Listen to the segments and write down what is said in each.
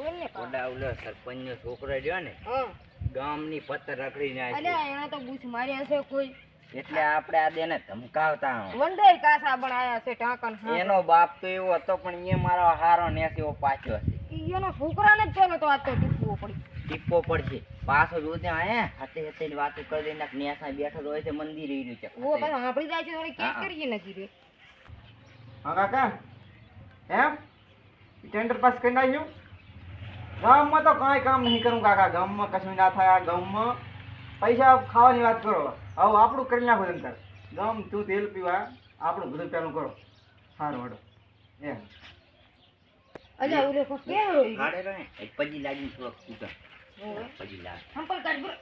બોલ ને. ઓલા ઓલો સરપંચનો છોકરો રહ્યો ને હા. ગામની પત્તર રખડી નાખી અરે એના તો બૂથ માર્યા છે કોઈ. એટલે આપણે આ દેને ધમકાવતા હો. વંડાઈ કાસા બનાયા છે ટાંકન એનો બાપ તો એવો હતો પણ એ મારો હારો નેસ એવો પાછો છે. એનો છોકરાને જ પેલો તો આ તો ટીપવો પડી. ટીપો પડશે. પાછો જોતે આયે હાથે હાથે ની વાતો કરી દઈને નેસા બેઠો હોય છે મંદિર રહ્યું છે. ઓ બસ આપણી જાય છે થોડી કેક કરી કરીએ નથી રે હા કાકા. એમ? ટેન્ડર પાસ કરી નાખ્યું? ગામમાં તો કાંઈ કામ નહીં કરું કાકા. ગામમાં કશું ના થાય ગામમાં પૈસા ખાવાની વાત કરો. હવે આપણું કરી નાખો અંતર ગામ તું તેલ પીવા આપણું બધું પેલું કરો. સારું હડો એમ. અલ્યા ઓલો કો કે હોય ગાડે રે પજી લાગી થોડોક કૂટર પજી લાગ. હમ પર કાઢ બરો.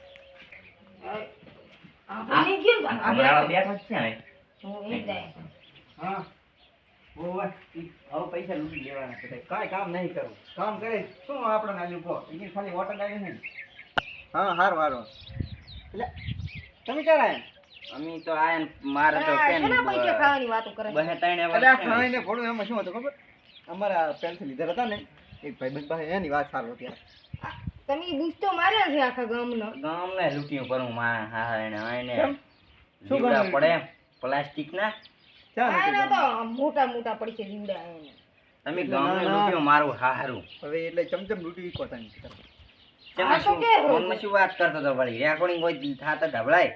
આપણે કેમ? હમણાં બેઠો છે ને હું. હા હવે પૈસા લૂંટી લેવાના છે કાંઈ કામ નહીં કરું. કામ કરે શું આપણે નાલ્યું કહો? એ ખાલી વોટર છે ને. હા સારું સારું એટલે તમે ક્યારે આવ્યા અમે તો આયા ને તો ખાવાની વાતો કરે બહે ત્રણે ને. ખાઈને એમાં શું હતું ખબર? અમારા પેન્સિલ લીધા હતા ને એક ભાઈ પાસે એની વાત સારું અત્યારે તમે બૂસ્તો માર્યા છે આખા ગામનો? ગામને લૂંટ્યું કરું માં હા એને એને શું પડે પ્લાસ્ટિક ના ક્યાં? તો મોટા મોટા છે જીવડા એને. તમે ગામને ના. મારું હારું. હવે એટલે ચમચમ લૂંટી કો તમે. શું? વાત કરતો તો વળી રેકોર્ડિંગ હોય થાત ઢબળાય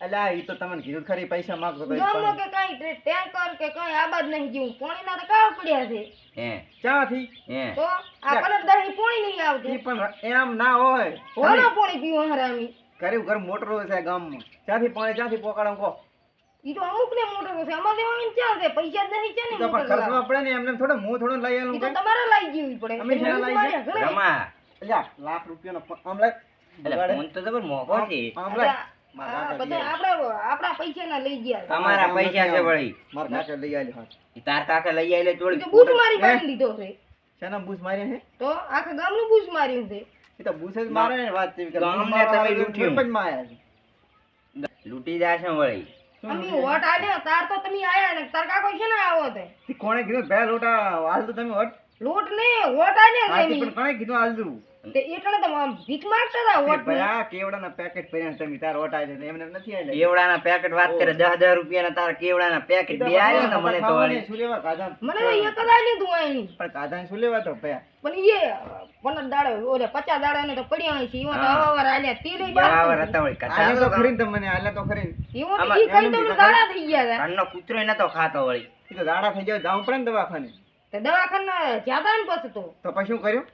એ તો તમને કીધું ખરી પૈસા માંગતો તો ગામમાં કે કઈ ટેન્કર કે કઈ આબાદ નહીં જેવું પાણીના તો કાળ પડ્યા છે. હે. ક્યાંથી હે. તો આ કલરદારી પાણી નહીં આવતી. પણ એમ ના હોય. હોના પાણી પીવા હરામી. ઘરે ઘર મોટરો છે ગામમાં. ક્યાંથી પાણી ક્યાંથી પોકાડો કહો. ઈ તો અમુક ને મોટો છે. અમારે દેવાની ક્યાં છે. પૈસા જ નથી છે ને તો પણ ખર્ચવા પડે ને એમને થોડો હું થોડો લઈ આલું તો તમારે લઈ જવી પડે. અમે શેના લઈ જાય? રમા. અલ્યા લાખ રૂપિયાનો આમ લે એટલે ફોન તો જબર મોકો છે. આમ લે ના છે. તમારા પૈસા છે વળી. મારા કાકા લઈ આલ્યો તાર કાકે લઈ આવેલે જોડી. તો મારી હે? લીધો છે. શેના બૂસ માર્યા છે? તો આખા ગામનું બૂસ માર્યું છે. એ તો બૂસ જ મારે વાત. ગામને તમે લૂંટ્યું. છે. લૂંટી જાશે વળી. અમે લૂંટ્યું? આલ્યો તાર તો તમે આયા ને તાર કાકો છે ને આવો તે કોણે કીધું બે લોટા હાલ તો તમે વટ લોટ ને ઓટા ને એમી. પણ કણે કીધું આલદુ તે એટલે તો આમ ભીખ માંગતા હતા ઓટ ભયા કેવડાના પેકેટ ભર્યા તમે તાર ઓટા છે એમને નથી આલે કેવડાના પેકેટ વાત કરે દસ દસ રૂપિયાના તાર કેવડાના પેકેટ બે આલ્યા ને મને તો વાળી શું લેવા કાધા મને એ કદા તું આની પણ કાધા શું લેવા તો ભયા? પણ એ પંદર દાડે ઓલે પચાસ દાડે ને તો પડ્યા છે ઈમાં તો હા. આલે તીલી બાર તે બાર હતા વળી આલ્યા તો ખરી તમને આલ્યા તો ખરી. તો આમાં ઈ કઈ તો દાડા થઈ ગયા હતા કાનનો કૂતરો નતો ખાતો વળી. ઈ તો દાડા થઈ જાય જાવું પડે ને દવાખાને. તે દવાખાના જ્યાદા ને પછી તો? તો પછી શું કર્યું?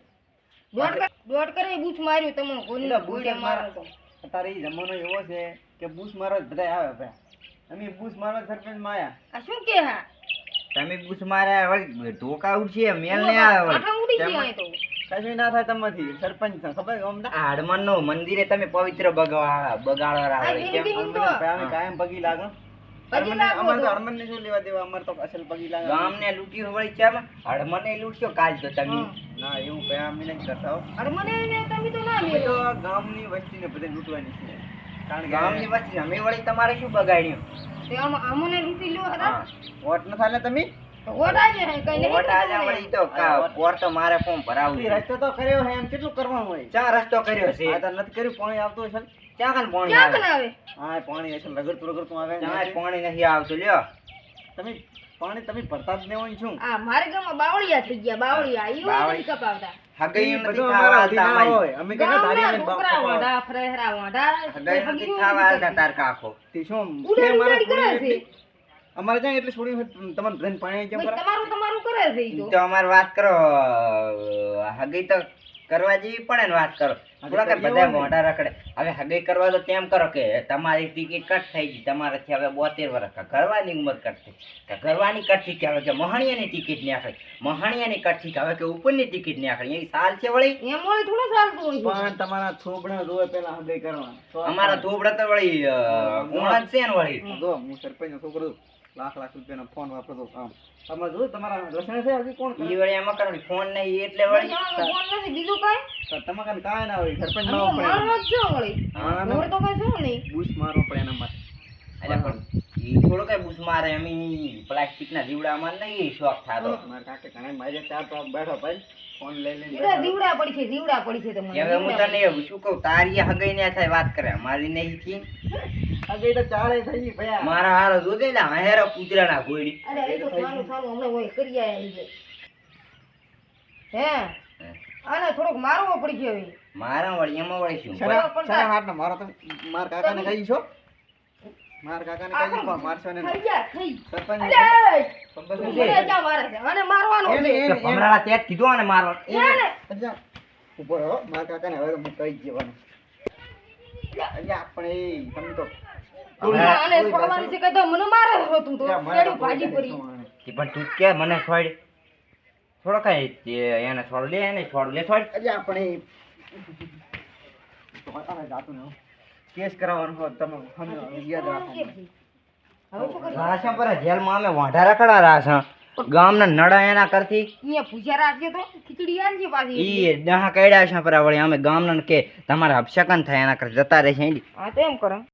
દોડ કર- દોઢ કરે બૂચ માર્યું તમે કોની બૂચ મારો અત્યારે ઈ જમાનો એવો છે કે બૂસ મારો બધા આવે ભાઈ. અમે બૂસ મારવા સરપંચમાં આયા. આ શું કે હા? તમે બૂસ માર્યા વળી ધોકા ઉડશે મેલ ને આવે આઠા ઉડી ગયા તો. કશું ના થાય તમારથી સરપંચ છે ખબર છે અમને? નો મંદિરે તમે પવિત્ર બગાડવા બગાડવા આ કેમ બેબી અમે તો ભાઈ અમે કાયમ પગી લાગો. પગી લાગો અમારે તો તો. હરમન ને શું લેવા દેવા? અમારે તો અસલ પગી ગામને લૂંટ્યું વળી ચમ હડમને લૂંટ્યો કાલ તો તમે. ના એવું કયા અમે નહીં કરતા હો. અરે મને એને તમે તો ના અમે મેળો તો ગામની વસ્તીને બધે લૂંટવાની છે કારણ કે ગામની વસ્તી અમે વળી તમારે શું બગાડ્યું? અમને લૂંટી નથી લ્યો તમે? પાણી તમે ભરતા જ નહીં હોય ને આ મારે બાવળિયા થઈ ગયા બાવળિયા. ઈ નથી કપાવતા. હગઈ નથી ના અમારી. હોય. અમે કને ધારી છોકરા પપ્પા. વાંઢા, ફરેહરા વાંઢા, હગઈ નથી હાલતા કરતી. તાર કાકો તે શું ઉડાડી મારા અમારે જાય એટલે છોડી તમારે ધન પાણી કેમ બસ તમારું તમારું કરે છે તો. અમાર વાત કરો હગઈ તો કરવા જેવી પડે ને વાત કરો. થોડાક બધા મોઢા રખડે. હવે હગઈ કરવા તો કેમ કરો કે તમારી ટિકિટ કટ થઈ ગઈ. તમારાથી હવે બોતેર વર્ષ ઘરવાની ઉંમર કટ થઈ ઘરવાની કટ થઈ કે હવે કે મહાણિયાની ટિકિટ નીકળી. મહાણિયાની કટ થઈ હવે કે ઉપરની ટિકિટ નીકળી. એ સાલ છે વળી? એમ વળી થોડું સાલ હોય પણ તમારા થોબડા રોવે પેલા હગઈ કરવા અમારા ધોબડા તો વળી કોણ છે ને વળી. જો હું સરપંચ છોકરો છું. લાખ લાખ રૂપિયાનો ફોન વાપરતો આમ તમે જો તમારા લસણ છે હજી કોણ? ઈ વળી એમાં કરો ફોન નહીં એટલે વળી ફોન નથી, બીજું કઈ તો તમારા કાંઈ કાંઈ ના હોય સરપંચ અમે માં તો માણસ જ છો વળી. હા. તો કઈ શું નહીં. બૂસ મારો પડે એના માટે એટલે પણ ઈ થોડો કઈ બૂસ મારે ના દીવડા માં નહીં શોખ થાતો. મારા કાકે ઘણા મારે ચાર તો બેઠો ભાઈ ફોન લઈ લઈને એટલે દીવડા પડી છે દીવડા પડી છે તમને હવે હું તને એવું શું કહું તારી હગઈ ને થાય વાત કરે મારી નહીં થી આજે તો ચારે થઈ ભયા મારા હારો જોજે ને હેરો કૂતરાના ગોળી. અરે એ તો સારું સારું હમણાં હોય કરી આયા હે? આને થોડોક મારવો પડી ગયો મારા વળી એમાં વળી શું? મારો તો માર કાકાને કહી છો માર કાકાને કહી પણ મારશો ને થઈ ગયા થઈ. સરપંચ સરપંચ મને જા મારે છે અને મારવાનો છે. ભમરાળા તે જ કીધું અને મારવા અચ્છા ઊભો માર કાકાને હવે હું કહી જ જવાનું અલ્યા આપણે એ તમે તો છે મને મારે તું તો કેડી ભાજી પડી ટેન્શન પણ તું કે મને છોડ થોડો કઈ તે એને છોડ લે એને છોડ લે છોડ અલ્યા આપણે તો જાતું ને કેસ કરાવવાનો હોત તમે યાદ રાખો રાશા પર જેલમાં અમે વાંઢા રખડા રાશા ગામના નડા એના કરતી. અહીંયા પૂજા રાખજે તો ખીચડી આનજે પાછી. ઈ દહા કઈડા છે પર વળી. અમે ગામના કે તમારા અપશકન થાય એના કરતા જતા રહેશે. હા તો એમ કરો.